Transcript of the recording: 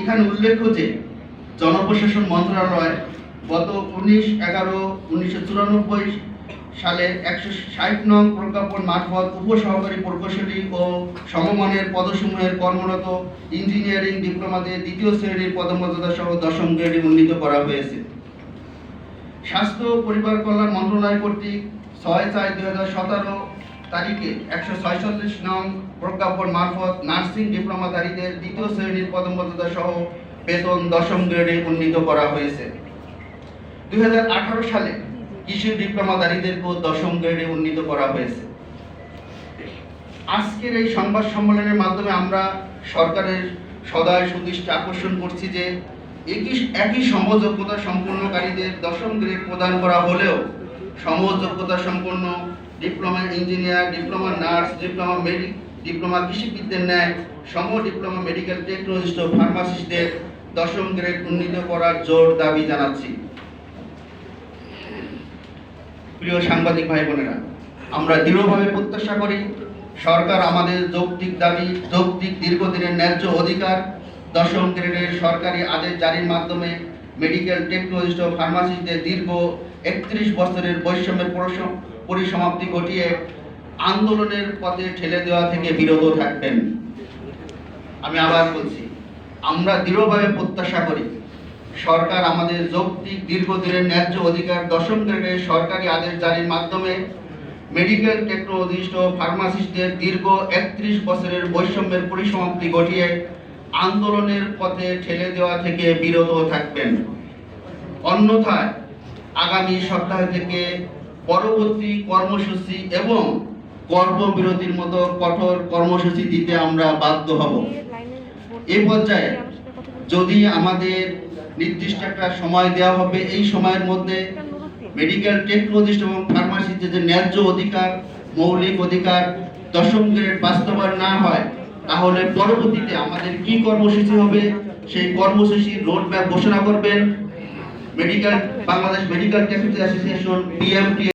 এখানে উল্লেখ্য যে জনপ্রশাসন মন্ত্রণালয় গত উনিশ এগারো উনিশশো চুরানব্বই সালের একশো ষাট নং প্রজ্ঞাপন মারফত উপসহকারী প্রকৌশলী ও সমমানের পদসমূহের কর্মরত ইঞ্জিনিয়ারিং ডিপ্লোমাদের দ্বিতীয় শ্রেণির পদমর্যাদা সহ দশম গ্রেডে উন্নীত করা হয়েছে। স্বাস্থ্য পরিবার কল্যাণ মন্ত্রণালয় কর্তৃক ছয় চার দুই হাজার সতেরো তারিখে একশো ছয়চল্লিশ নং প্রজ্ঞাপন মারফত নার্সিং ডিপ্লোমাধারীদের দ্বিতীয় শ্রেণির পদমর্যাদা সহ বেতন দশম গ্রেডে উন্নীত করা হয়েছে। দুই হাজার আঠারো সালে কৃষি ডিপ্লোমাধারীদেরকেও দশম গ্রেডে উন্নীত করা হয়েছে। আজকের এই সংবাদ সম্মেলনের মাধ্যমে আমরা সরকারের সদয় সুদৃষ্টি আকর্ষণ করছি যে একই একই সমযোগ্যতা সম্পন্নকারীদের দশম গ্রেড প্রদান করা হলেও সমযোগ্যতা সম্পন্ন diploma engineer, diploma nurse, diploma medic diploma কৃষিবিদদের ন্যায় সম ডিপ্লোমা মেডিকেল টেকনোলজিস্ট ও ফার্মাসিস্টদের দশম গ্রেড উন্নীত করার জোর দাবি জানাচ্ছি। প্রিয় সাংবাদিক ভাই বোনেরা, আমরা দৃঢ়ভাবে প্রত্যাশা করি সরকার আমাদের যৌক্তিক দাবি, যৌক্তিক দীর্ঘদিনের ন্যায্য অধিকার, দশম গ্রেডের সরকারি আদেশ জারির মাধ্যমে মেডিকেল টেকনোলজিস্ট ও ফার্মাসিস্টদের দীর্ঘ একত্রিশ বছরের বৈষম্যের পরিসম- পরিসমাপ্তি ঘটিয়ে আন্দোলনের পথে ঠেলে দেওয়া থেকে বিরত থাকবেন। আমি আবার বলছি, আমরা দৃঢ়ভাবে প্রত্যাশা করি, সরকার আমাদের যৌক্তিক, দীর্ঘদিনের ন্যায্য অধিকার দশম গ্রেডের সরকারি আদেশ জারির মাধ্যমে মেডিকেল টেকনোলজিস্ট ও ফার্মাসিস্টদের দীর্ঘ একত্রিশ বছরের বৈষম্যের পরিসমাপ্তি ঘটিয়ে আন্দোলনের পথে ঠেলে দেওয়া থেকে বিরত থাকবেন। অন্যথায় আগামী সপ্তাহ থেকে পরবর্তী কর্মসূচি এবং কর্মবিরতির মতো কঠোর কর্মসূচি দিতে আমরা বাধ্য হব। এই পর্যায়ে যদি আমাদের নির্দিষ্ট একটা সময় দেওয়া হবে, এই সময়ের মধ্যে মেডিকেল টেকনোলজিস্ট এবং ফার্মাসিস্টের যে ন্যায্য অধিকার, মৌলিক অধিকার দশম গ্রেড বাস্তবায়ন না হয় তাহলে পরবর্তীতে আমাদের কি কর্মসূচি হবে? সেই কর্মসূচি রোডম্যাপ ঘোষণা করবেন। Medical Bangladesh medical capital association BMT